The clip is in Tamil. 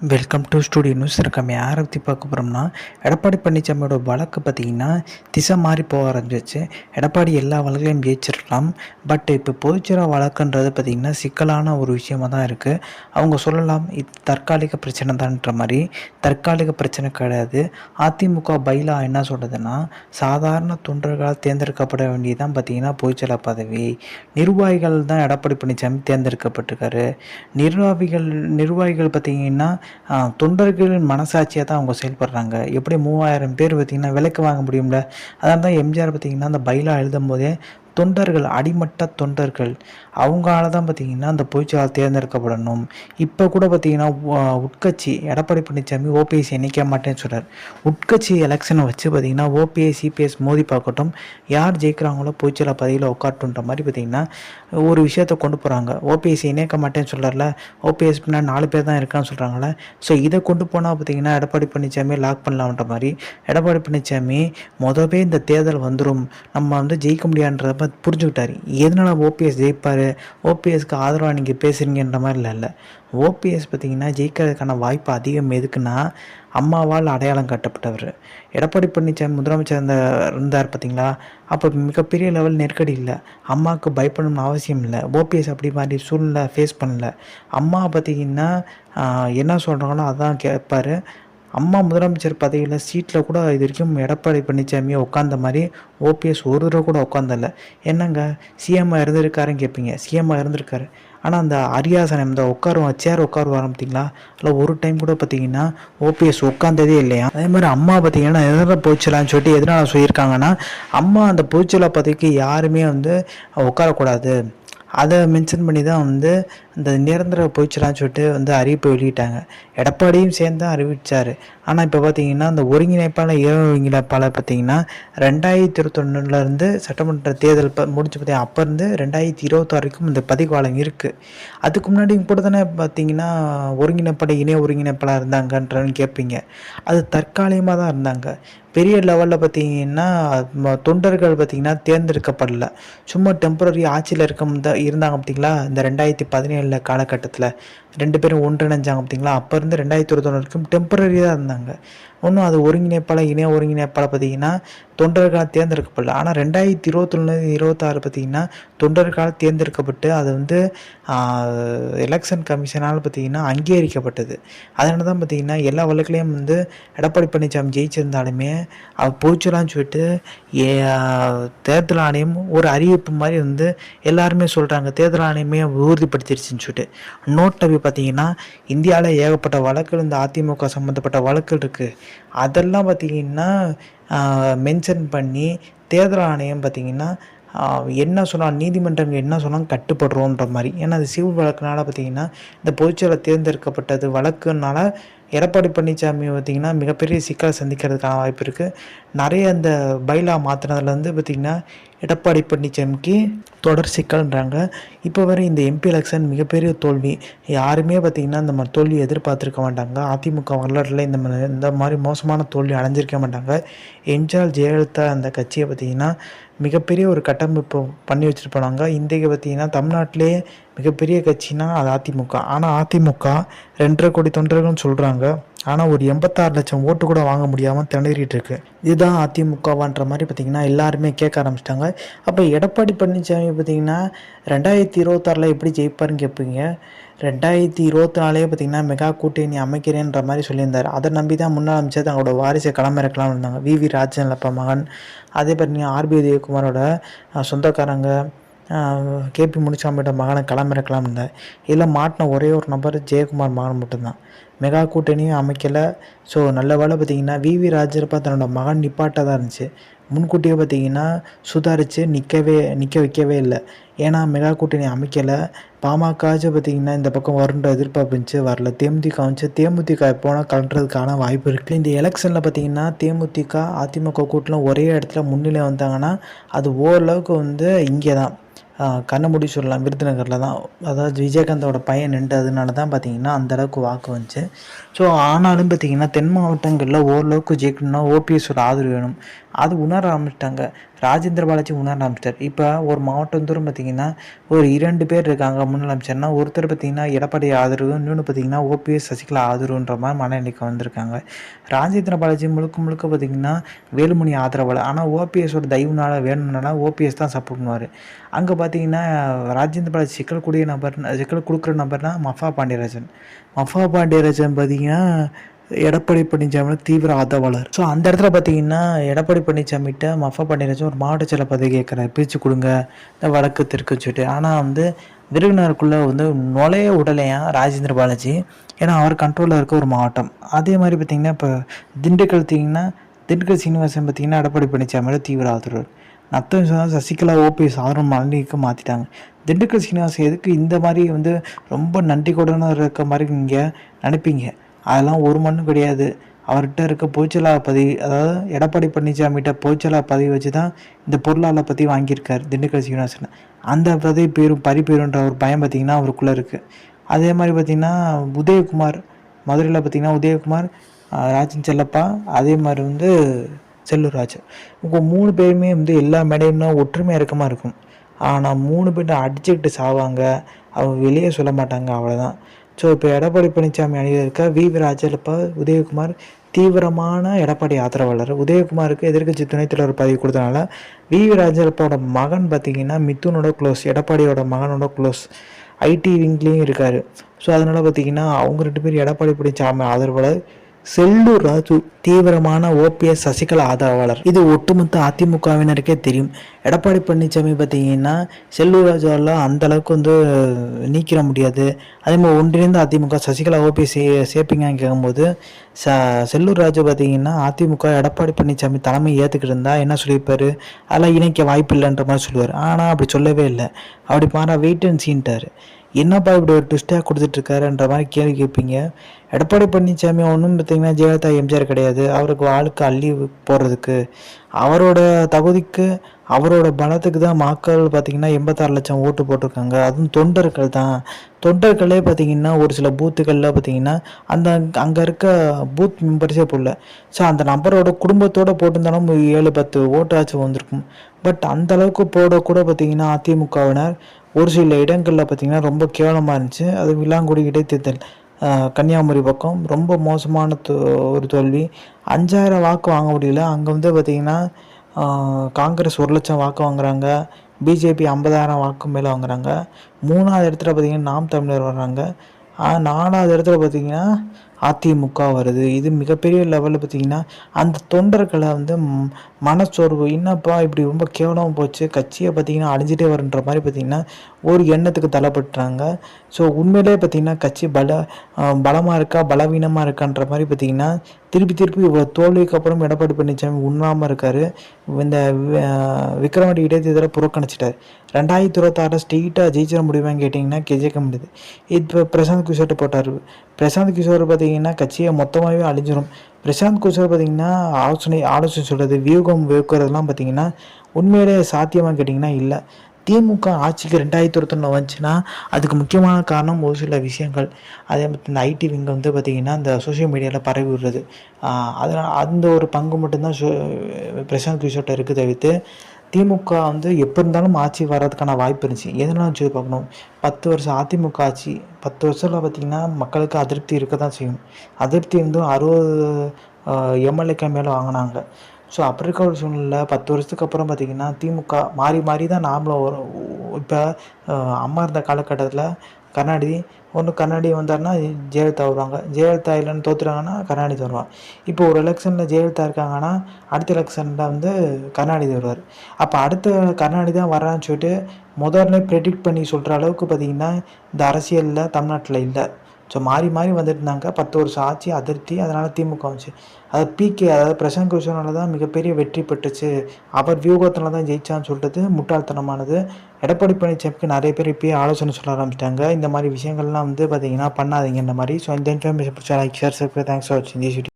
வெல்கம் டு ஸ்டூடியோ நியூஸ் இருக்காம யாரை பற்றி பார்க்க போகிறோம்னா எடப்பாடி பழனிசாமியோட வழக்கு பார்த்தீங்கன்னா திசை மாறி போக ஆரம்பிச்சிச்சு எடப்பாடி எல்லா வழக்கையும் ஜெயிச்சிருக்கலாம் பட் இப்போ பொதுச்சிற வழக்குன்றது பார்த்திங்கன்னா சிக்கலான ஒரு விஷயமா தான் இருக்குது அவங்க சொல்லலாம் இது தற்காலிக பிரச்சனை தான்ன்ற மாதிரி. தற்காலிக பிரச்சனை கிடையாது. அதிமுக பைலா என்ன சொல்கிறதுன்னா சாதாரண தொண்டர்களால் தேர்ந்தெடுக்கப்பட வேண்டியதான் பார்த்திங்கன்னா பொதுச்செயலா பதவி. நிர்வாகிகள் தான் எடப்பாடி பழனிசாமி தேர்ந்தெடுக்கப்பட்டிருக்காரு. நிர்வாகிகள் நிர்வாகிகள் பார்த்திங்கன்னா தொண்டர்களின் மனசாட்சியாக தான் அவங்க செயல்படுறாங்க. எப்படி மூவாயிரம் பேர் பார்த்திங்கன்னா விலைக்கு வாங்க முடியும்ல? அதனால தான் எம்ஜிஆர் பார்த்திங்கன்னா அந்த பைலா எழுதும் போதே தொண்டர்கள் அடிமட்ட தொண்டர்கள் அவங்களால தான் பார்த்திங்கன்னா அந்த பொதுச்செயலாளர் தேர்ந்தெடுக்கப்படணும். இப்போ கூட பார்த்திங்கன்னா உட்கட்சி எடப்பாடி பழனிசாமி ஓபிஎஸ்சி இணைக்க மாட்டேன்னு சொல்கிறார் உட்கட்சி எலெக்ஷனை வச்சு பார்த்திங்கன்னா ஓபிஎஸ் சிபிஎஸ் மோதி பார்க்கட்டும். யார் ஜெயிக்கிறாங்களோ பொதுச்செயலாளர் பதவியில் உட்காட்டுன்ற மாதிரி பார்த்திங்கன்னா ஒரு விஷயத்தை கொண்டு போகிறாங்க ஓபிஎஸ்சி இணைக்க மாட்டேன்னு சொல்கிறார்ல ஓபிஎஸ் பின்னா நாலு பேர் தான் இருக்கான்னு சொல்கிறாங்களே ஸோ இதை கொண்டு போனால் பார்த்திங்கன்னா எடப்பாடி பழனிசாமி லாக் பண்ணலாம்ன்ற மாதிரி எடப்பாடி பழனிசாமி மொதவே இந்த தேர்தல் வந்துடும் நம்ம வந்து ஜெயிக்க முடியான்ற பார்த்து புரிஞ்சுக்கிட்டார். எதனால ஓபிஎஸ் ஜெயிப்பார்? ஓபிஎஸ்க்கு ஆதரவாக நீங்கள் பேசுகிறீங்கன்ற மாதிரி இல்லை இல்லை. ஓபிஎஸ் பார்த்தீங்கன்னா ஜெயிக்கிறதுக்கான வாய்ப்பு அதிகம். எதுக்குன்னா அம்மாவால் அடையாளம் காட்டப்பட்டவர். எடப்பாடி பழனிசாமி முதலமைச்சர் இருந்த இருந்தார் பார்த்தீங்களா அப்போ மிகப்பெரிய லெவல் நெருக்கடி இல்லை. அம்மாவுக்கு பயப்படணும்னு அவசியம் இல்லை. ஓபிஎஸ் அப்படி மாதிரி சூழ்நிலை ஃபேஸ் பண்ணல. அம்மா பார்த்தீங்கன்னா என்ன சொல்கிறாங்களோ அதான் கேட்பார் அம்மா முதலமைச்சர் பதவியில் சீட்டில் கூட இது வரைக்கும் எடப்பாடி பழனிசாமியை உட்காந்த மாதிரி ஓபிஎஸ் ஒரு தடவை கூட உட்காந்தல என்னங்க? சிஎம்மா இருந்திருக்காருன்னு கேட்பீங்க சிஎம்மா இருந்திருக்காரு. ஆனால் அந்த அரியாசனம் இந்த உட்காருவோம் சேர் உட்காருவார் பார்த்தீங்களா இல்லை ஒரு டைம் கூட பார்த்தீங்கன்னா ஓபிஎஸ் உட்காந்ததே இல்லையா? அதே மாதிரி அம்மா பார்த்தீங்கன்னா எதில் போச்சலான்னு சொல்லிட்டு எதனால் சொல்லியிருக்காங்கன்னா அம்மா அந்த போச்சலா பதவிக்கு யாருமே வந்து உட்காரக்கூடாது. அதை மென்ஷன் பண்ணி தான் வந்து இந்த நிரந்தர போயிச்சலான்னு சொல்லிட்டு வந்து அறிவிப்பு வெளியிட்டாங்க. எடப்பாடியும் சேர்ந்து தான் அறிவிச்சார். ஆனால் இப்போ பார்த்தீங்கன்னா அந்த ஒருங்கிணைப்பாளர் இள ஒருங்கிணைப்பாளர் பார்த்தீங்கன்னா ரெண்டாயிரத்தி இருபத்தொன்னுலேருந்து சட்டமன்ற தேர்தல் ப முடிஞ்சு பார்த்தீங்கன்னா அப்போ இருந்து ரெண்டாயிரத்தி இருபத்தாறு வரைக்கும் இந்த பதிவாளம் இருக்குது அதுக்கு முன்னாடி கூட தானே பார்த்தீங்கன்னா ஒருங்கிணைப்பாளர் இணைய ஒருங்கிணைப்பாளர் இருந்தாங்கன்றன்னு கேட்பீங்க அது தற்காலிகமாக தான் இருந்தாங்க. பெரிய லெவலில் பார்த்தீங்கன்னா தொண்டர்கள் பார்த்தீங்கன்னா தேர்ந்தெடுக்கப்படல. சும்மா டெம்பரரி ஆட்சியில் இருக்க இருந்தாங்க பார்த்தீங்களா இந்த ரெண்டாயிரத்தி பதினேழு இல்லை காலகட்டத்தில் ரெண்டு பேரும் ஒன்றிணைஞ்சாங்க பார்த்தீங்களா அப்போ இருந்து ரெண்டாயிரத்தி இருபத்தொன்று வரைக்கும் டெம்பரரியாக இருந்தாங்க. ஒன்றும் அது ஒருங்கிணைப்பாளர் இணைய ஒருங்கிணைப்பாளர் பார்த்தீங்கன்னா தொண்டர்களால் தேர்ந்தெடுக்கப்படல. ஆனால் ரெண்டாயிரத்தி இருபத்தொன்று இருபத்தாறு பார்த்தீங்கன்னா தொண்டர்களால் தேர்ந்தெடுக்கப்பட்டு அது வந்து எலெக்ஷன் கமிஷனால் பார்த்தீங்கன்னா அங்கீகரிக்கப்பட்டது. அதனால தான் பார்த்தீங்கன்னா எல்லா வழக்குலேயும் வந்து எடப்பாடி பழனிசாமி ஜெயிச்சிருந்தாலுமே அவர் போச்சுலான்னு சொல்லிட்டு ஏ தேர்தல் ஆணையம் ஒரு அறிவிப்பு மாதிரி வந்து எல்லாருமே சொல்கிறாங்க தேர்தல் ஆணையமே உறுதிப்படுத்திடுச்சுன்னு சொல்லிட்டு. நோட்டபி பார்த்தீங்கன்னா இந்தியாவில் ஏகப்பட்ட வழக்குகள் இந்த அதிமுக சம்மந்தப்பட்ட வழக்குகள் இருக்குது அதெல்லாம் பார்த்தீங்கன்னா மென்ஷன் பண்ணி தேர்தல் ஆணையம் பார்த்தீங்கன்னா என்ன சொன்னால் நீதிமன்றங்கள் என்ன சொன்னாலும் கட்டுப்படுறோன்ற மாதிரி. ஏன்னா அது சிவில் வழக்குனால பார்த்தீங்கன்னா இந்த பொதுச்செயலாளர் தேர்ந்தெடுக்கப்பட்டது வழக்குனால எடப்பாடி பழனிசாமி பார்த்திங்கன்னா மிகப்பெரிய சிக்கலை சந்திக்கிறதுக்கான வாய்ப்பு இருக்குது நிறைய அந்த பைலா மாற்றினதுலேருந்து பார்த்திங்கன்னா எடப்பாடி பழனிசாமிக்கு தொடர் சிக்கல்ன்றாங்க. இப்போ வரை இந்த எம்பி எலெக்ஷன் மிகப்பெரிய தோல்வி. யாருமே பார்த்திங்கன்னா இந்த மாதிரி தோல்வி எதிர்பார்த்துருக்க மாட்டாங்க. அதிமுக வரலாற்றில் இந்த மாதிரி இந்த மாதிரி மோசமான தோல்வி அடைஞ்சிருக்க மாட்டாங்க. எம்ஜிஆர் ஜெயலலிதா அந்த கட்சியை பார்த்திங்கன்னா மிகப்பெரிய ஒரு கட்டமைப்பு பண்ணி வச்சுட்டு போனாங்க இன்றைக்கு பார்த்திங்கன்னா தமிழ்நாட்டிலே மிகப்பெரிய கட்சினா அது அதிமுக. ஆனால் அதிமுக ரெண்டரை கோடி தொண்டர்கள்னு சொல்கிறாங்க ஆனால் ஒரு எண்பத்தாறு லட்சம் ஓட்டு கூட வாங்க முடியாமல் திணறிட்டு இருக்கு இதுதான் அதிமுகவான்ற மாதிரி பார்த்திங்கன்னா எல்லாருமே கேட்க ஆரம்பிச்சிட்டாங்க. அப்போ எடப்பாடி பழனிசாமி பார்த்திங்கன்னா ரெண்டாயிரத்தி இருபத்தாறில் எப்படி ஜெயிப்பாருன்னு கேட்பீங்க? ரெண்டாயிரத்தி இருபத்தி நாலே பார்த்தீங்கன்னா மெகா கூட்டணி அமைக்கிறேன்ற மாதிரி சொல்லியிருந்தார். அதை நம்பி தான் முன்னாள் அமைச்சர் தங்களோட வாரிசை களமிறக்கலாம்னு இருந்தாங்க. வி வி ராஜன் அப்பா மகன். அதே பார்த்தீங்கன்னா ஆர்பி உதயகுமாரோட சொந்தக்காரங்க கேபி முனுசாமியோட மகனை களமிறக்கலாம் இருந்தார் இதில் மாட்டின ஒரே ஒரு நபர் ஜெயக்குமார் மகன் மட்டும்தான். மெகா கூட்டணியும் அமைக்கலை. ஸோ நல்ல வேலை பார்த்தீங்கன்னா வி. வி. ராஜரப்பா தன்னோட மகன் நிப்பாட்டாக தான் இருந்துச்சு. முன்கூட்டியே பார்த்தீங்கன்னா சுதாரித்து நிற்கவே நிற்க வைக்கவே இல்லை. ஏன்னா மெகா கூட்டணி அமைக்கலை. பாமகாச்சும் பார்த்தீங்கன்னா இந்த பக்கம் வருன்ற எதிர்பார்ப்பு இருந்துச்சு. வரல. தேமுதிக வந்துச்சு. தேமுதிக போனால் கலண்டுறதுக்கான வாய்ப்பு இருக்குது இந்த எலெக்ஷனில் பார்த்தீங்கன்னா தேமுதிக அதிமுக கூட்டலாம் ஒரே இடத்துல முன்னிலை வந்தாங்கன்னா அது ஓரளவுக்கு வந்து இங்கே தான் கண்ணமுடி சொல்லலாம் விருதுநகரில் தான். அதாவது விஜயகாந்தோட பையன் நின்றதுனால தான் பார்த்தீங்கன்னா அந்தளவுக்கு வாக்கு வந்துச்சு. ஸோ ஆனாலும் பார்த்தீங்கன்னா தென் மாவட்டங்களில் ஓரளவுக்கு ஜெயிக்கணும்னா ஓபிஎஸோட ஆதரவு வேணும். அது உணர ஆரம்பிச்சிட்டாங்க. ராஜேந்திர பாலாஜி உணர ஆரம்பிச்சிட்டார். இப்போ ஒரு மாவட்டம் தூரம் பார்த்தீங்கன்னா ஒரு இரண்டு பேர் இருக்காங்க முன்னாள் அமைச்சர்னா ஒருத்தர் பார்த்தீங்கன்னா எடப்பாடி ஆதரவு இன்னொன்று பார்த்தீங்கன்னா ஓபிஎஸ் சசிகலா ஆதரவுன்ற மாதிரி மனநிலைக்கு வந்திருக்காங்க. ராஜேந்திர பாலாஜி முழுக்க முழுக்க பார்த்தீங்கன்னா வேலுமணி ஆதரவாளர். ஆனால் ஓபிஎஸோட தயவுனால வேணும்னால ஓபிஎஸ் தான் சப்போர்ட் பண்ணுவார். அங்கே பார்த்தீங்கன்னா ராஜேந்திர பாலாஜி சிக்கல் கூடிய நபர் சிக்கல் கொடுக்குற நபர்னா மஃபா பாண்டியராஜன். மஃபா பாண்டியராஜன் பார்த்தீங்கன்னா எடப்பாடி பழனிசாமி தீவிர ஆதரவாளர். ஸோ அந்த இடத்துல பார்த்தீங்கன்னா எடப்பாடி பழனிசாமிகிட்ட மஃபா பாண்டியராஜன் ஒரு மாவட்ட செயல பதவி கேட்குறாரு. பிரித்து கொடுங்க. இந்த வழக்கு தெற்கு சொல்லிட்டு. ஆனால் வந்து விருதுநகருக்குள்ளே வந்து நுழைய உடலையா ராஜேந்திர பாலாஜி? ஏன்னா அவர் கண்ட்ரோலில் இருக்க ஒரு மாவட்டம். அதே மாதிரி பார்த்தீங்கன்னா இப்போ திண்டுக்கல் பார்த்தீங்கன்னா திண்டுக்கல் சீனிவாசன் பார்த்தீங்கன்னா எடப்பாடி பழனிசாமியோட தீவிர ஆதரவு நத்தம் சொன்னால் சசிகலா ஓபிஎஸ் ஆதரவு மலனிக்கு மாற்றிட்டாங்க திண்டுக்கல் சீனிவாசன் எதுக்கு இந்த மாதிரி வந்து ரொம்ப நன்றி கொடுன்னு இருக்க மாதிரி நீங்கள் நினைப்பீங்க? அதெல்லாம் ஒரு மண்ணும் கிடையாது. அவர்கிட்ட இருக்க போய்ச்சலா பதிவு அதாவது எடப்பாடி பழனிசாமிகிட்ட போய்ச்சலா பதிவு வச்சு தான் இந்த பொருளாளர் பற்றி வாங்கியிருக்காரு திண்டுக்கல் சீனிவாசன். அந்த பதவி பேரும் பறிப்பேருன்ற ஒரு பயம் பார்த்திங்கன்னா அவருக்குள்ளே இருக்குது அதே மாதிரி பார்த்திங்கன்னா உதயகுமார் மதுரையில் பார்த்திங்கன்னா உதயகுமார் ராஜன் செல்லப்பா அதே மாதிரி வந்து செல்லூர் இப்போ மூணு பேருமே வந்து எல்லா மேடையுமே ஒற்றுமையாக இறக்கமாக இருக்கும். ஆனால் மூணு பேர்ட்ட அடிச்சுக்கிட்டு சாவாங்க. அவங்க வெளியே சொல்ல மாட்டாங்க அவ்வளோதான் ஸோ இப்போ எடப்பாடி பழனிசாமி அணியில் இருக்க வி. ராஜலப்பா உதயகுமார் தீவிரமான எடப்பாடி ஆதரவாளர். உதயகுமாருக்கு எதிர்கட்சி துணைத் தலைவர் பதவி கொடுத்தனால வி. ராஜலப்பாவோட மகன் பார்த்தீங்கன்னா மித்துனோட க்ளோஸ் எடப்பாடியோட மகனோட க்ளோஸ் ஐடி விங்லேயும் இருக்கார். ஸோ அதனால் பார்த்தீங்கன்னா அவங்க ரெண்டு பேர் எடப்பாடி பழனிசாமி ஆதரவாளர். செல்லூர் ராஜு தீவிரமான ஓபிஎஸ் சசிகலா ஆதரவாளர். இது ஒட்டுமொத்த அதிமுகவினருக்கே தெரியும். எடப்பாடி பழனிசாமி பார்த்தீங்கன்னா செல்லூர் ராஜாவெல்லாம் அந்த அளவுக்கு வந்து நீக்கிட முடியாது. அதே மாதிரி ஒன்றிணைந்து அதிமுக சசிகலா ஓபிஎஸ் சே சேர்ப்பீங்கன்னு கேட்கும்போது ச செல்லூர் ராஜு பார்த்தீங்கன்னா அதிமுக எடப்பாடி பழனிசாமி தலைமை ஏற்றுக்கிட்டு இருந்தால் என்ன சொல்லியிருப்பாரு? அதெல்லாம் இணைக்க வாய்ப்பு இல்லைன்ற மாதிரி சொல்லுவார். ஆனால் அப்படி சொல்லவே இல்லை. அப்படி பாரா வெயிட் அண்ட் சீன்ட்டார் என்னப்பா இப்படி ஒரு ட்விஸ்ட்டாக கொடுத்துட்ருக்காருன்ற மாதிரி கேள்வி கேட்பீங்க. எடப்பாடி பழனிசாமி ஒன்றும் பார்த்தீங்கன்னா ஜெயலலிதா எம்ஜிஆர் கிடையாது. அவருக்கு வாழ்க்கை அள்ளி போடுறதுக்கு. அவரோட தகுதிக்கு அவரோட பலத்துக்கு தான் மக்கள் பார்த்திங்கன்னா எண்பத்தாறு லட்சம் ஓட்டு போட்டிருக்காங்க. அதுவும் தொண்டர்கள் தான். தொண்டர்களே பார்த்திங்கன்னா ஒரு சில பூத்துக்களில் பார்த்திங்கன்னா அந்த அங்கே இருக்க பூத் மெம்பர்ஸே போடல. ஸோ அந்த நபரோட குடும்பத்தோடு போட்டிருந்தாலும் ஏழு பத்து ஓட்டாச்சும் வந்திருக்கும். பட் அந்த அளவுக்கு போட கூட பார்த்திங்கன்னா அதிமுகவினர் ஒரு சில இடங்களில் பார்த்திங்கன்னா ரொம்ப கேவலமாக இருந்துச்சு. அது விலாங்குடி இடைத்தேர்தல் கன்னியாகுமரி பக்கம். ரொம்ப மோசமான ஒரு தோல்வி. அஞ்சாயிரம் வாக்கு வாங்க முடியல. அங்கே வந்து பார்த்திங்கன்னா காங்கிரஸ் ஒரு லட்சம் வாக்கு வாங்குறாங்க. பிஜேபி ஐம்பதாயிரம் வாக்கு மேலே வாங்குறாங்க. மூணாவது இடத்துல பார்த்திங்கன்னா நாம் தமிழர் வர்றாங்க. நாலாவது இடத்துல பார்த்திங்கன்னா அதிமுக வருது. இது மிகப்பெரிய லெவலில் பார்த்திங்கன்னா அந்த தொண்டர்களை வந்து மனச்சோர்வு என்னப்பா இப்படி ரொம்ப கேவலமாக போச்சு? கட்சியை பார்த்திங்கன்னா அழிஞ்சிட்டே வருன்ற மாதிரி பார்த்திங்கன்னா ஒரு எண்ணத்துக்கு தள்ளப்பட்டுறாங்க. ஸோ உண்மையிலே பார்த்திங்கன்னா கட்சி பல பலமாக இருக்கா? பலவீனமாக இருக்கான்ற மாதிரி பார்த்திங்கன்னா திருப்பி திருப்பி இவ்வளோ தோல்விக்கு அப்புறம் எடப்பாடி பழனிசாமி உண்ணாமல் இருக்கார். இந்த விக்ரமாண்டி இடைத்தேர்தலை புறக்கணிச்சிட்டார். ரெண்டாயிரத்தி இருபத்தாறு ஸ்ட்ரெயிட்டாக ஜெயிச்சிட முடியுமான்னு கேட்டிங்கன்னா ஜெயிக்க முடியுது. இப்போ பிரசாந்த் கிஷோர்ட்ட போட்டார். பிரசாந்த் கிஷோர் பார்த்தீங்கன்னா கட்சியை மொத்தமாகவே அழிஞ்சிடும் பிரசாந்த் கிஷோர் பார்த்தீங்கன்னா ஆலோசனை ஆலோசனை சொல்கிறது வியூகம் வைக்கிறதுலாம் பார்த்தீங்கன்னா உண்மையிலே சாத்தியமாக கேட்டிங்கன்னா இல்லை. திமுக ஆட்சிக்கு ரெண்டாயிரத்தி ஒருத்தொன்று வந்துச்சுன்னா அதுக்கு முக்கியமான காரணம் ஒரு சில விஷயங்கள். அதே மாதிரி இந்த ஐடி விங்க வந்து பார்த்திங்கன்னா இந்த சோஷியல் மீடியாவில் பரவி விடுறது. அதனால் அந்த ஒரு பங்கு மட்டும்தான் பிரசாந்த் கிஷோர்ட்ட இருக்குது தவிர்த்து திமுக வந்து எப்போ இருந்தாலும் ஆட்சி வர்றதுக்கான வாய்ப்பு இருந்துச்சு. எதனாலும் வச்சு பார்க்கணும். பத்து வருஷம் அதிமுக ஆட்சி பத்து வருஷத்தில் பார்த்திங்கன்னா மக்களுக்கு அதிருப்தி இருக்க தான் செய்யும். அதிருப்தி வந்து அறுபது எம்எல்ஏக்கு மேலே வாங்கினாங்க. ஸோ அப்படி இருக்க ஒரு சூழ்நிலை பத்து வருஷத்துக்கு அப்புறம் பார்த்திங்கன்னா திமுக மாறி மாறி தான் நாமளும் வரும் இப்போ அம்மா இருந்த காலகட்டத்தில் கருணாநிதி ஒன்று கருணாநிதி வந்தார்னா ஜெயலலிதா வருவாங்க. ஜெயலலிதா இல்லைன்னு தோற்றுறாங்கன்னா கருணாநிதி வருவாங்க இப்போ ஒரு எலெக்ஷனில் ஜெயலலிதா இருக்காங்கன்னா அடுத்த எலெக்ஷனில் வந்து கருணாநிதி வருவார் அப்போ அடுத்த கருணாநிதி தான் வரான்னு சொல்லிட்டு முதல்ல ப்ரெடிக்ட் பண்ணி சொல்கிற அளவுக்கு பார்த்திங்கன்னா இந்த அரசியலில் தமிழ்நாட்டில் இல்லை. ஸோ மாறி மாறி வந்துட்டு இருந்தாங்க பத்து வருஷம் ஆட்சி அதிருப்தி. அதனால் திமுக வந்துச்சு. அது பிகே அதாவது பிரசாந்த் கிஷோரால் தான் மிகப்பெரிய வெற்றி பெற்றுச்சு. அவர் வியூகத்தில் தான் ஜெயிச்சான்னு சொல்லிட்டு முட்டாள்தனமானது. எடப்பாடி பழனிசாமிக்கு நிறைய பேர் இப்போயே ஆலோசனை சொல்ல ஆரம்பிச்சிட்டாங்க. இந்த மாதிரி விஷயங்கள்லாம் வந்து பார்த்தீங்கன்னா பண்ணாதீங்க இந்த மாதிரி. ஸோ இந்த இன்ஃபர்மேஷன் பிடிச்சா like share subscribe thanks for வாட்சிங்